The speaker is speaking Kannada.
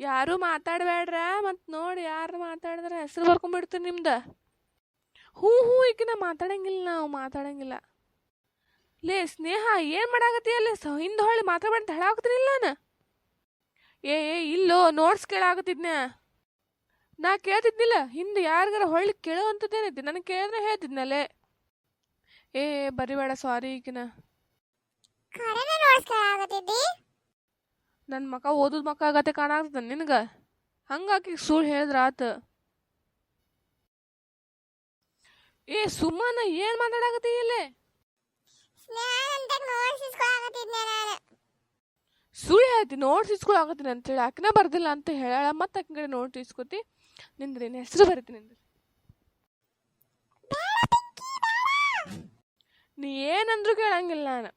ಯಾರು ಮಾತಾಡಬೇಡ್ರ ಮತ್ತು ನೋಡಿ ಯಾರು ಮಾತಾಡಿದ್ರೆ ಹೆಸರು ಬರ್ಕೊಂಡ್ಬಿಡ್ತೀನಿ ನಿಮ್ದು. ಹೂ ಹೂ ಈಗ ನಾ ಮಾತಾಡಂಗಿಲ್ಲ ನಾವು, ಮಾತಾಡಂಗಿಲ್ಲ. ಲೇ ಸ್ನೇಹ, ಏನು ಮಾಡಾಕತ್ತೀಯಲ್ಲ ಸ ಹಿಂದೆ ಹೊಳ್ಳಿ ಮಾತಾಡ್ಬೇಡ ಹೇಳಾಕತ್ತೀನಿಲ್ಲ ನಾನು? ಏ ಏ, ಇಲ್ಲೋ ನೋಟ್ಸ್ ಕೇಳಾಕತ್ತಿದ್ನ ನಾ ಕೇಳ್ತಿದ್ನಿಲ್ಲ, ಹಿಂದೆ ಯಾರಿಗಾರ ಹೊಳ್ಳಿ ಕೇಳೋವಂಥದ್ದೇನೈತಿ ನನಗೆ ಕೇಳಿದ್ರೆ ಹೇಳ್ತಿದ್ನಲ್ಲೇ ಏ ಬರಿಬೇಡ ಸಾರಿ ಈಗಿನ ನನ್ನ ಮಕ ಓದೋದ್ ಮಕ್ಕ ಆಗತ್ತೆ ಕಾಣಾಗ್ತದ ನಿನಗೆ? ಹಂಗಾಕಿ ಸುಳ್ಳು ಹೇಳಿದ್ರ ಆತ. ಏ ಸುಮ್ಮನ ಏನು ಮಾತಾಡಕತ್ತಿ ಇಲ್ಲೇ? ಸುಳ್ಳು ಹೇಳ್ತಿ ನೋಟ್ಸ್ ಇಸ್ಕೊಳಕತ್ತೀನಿ ಅಂತೇಳಿ ಆಕಿನ ಬರ್ದಿಲ್ಲ ಅಂತ ಹೇಳ ಮತ್ತೆ ಆಕಿನ ಕಡೆ ನೋಟ್ಸ್ ಇಸ್ಕೊತಿ. ನಿಂದ್ರಿ ನಿನ್ನ ಹೆಸರು ಬರೀತೀನಿ ನಿಂದ್ರಿ. ನೀ ಏನಂದ್ರು ಕೇಳಂಗಿಲ್ಲ ನಾನು.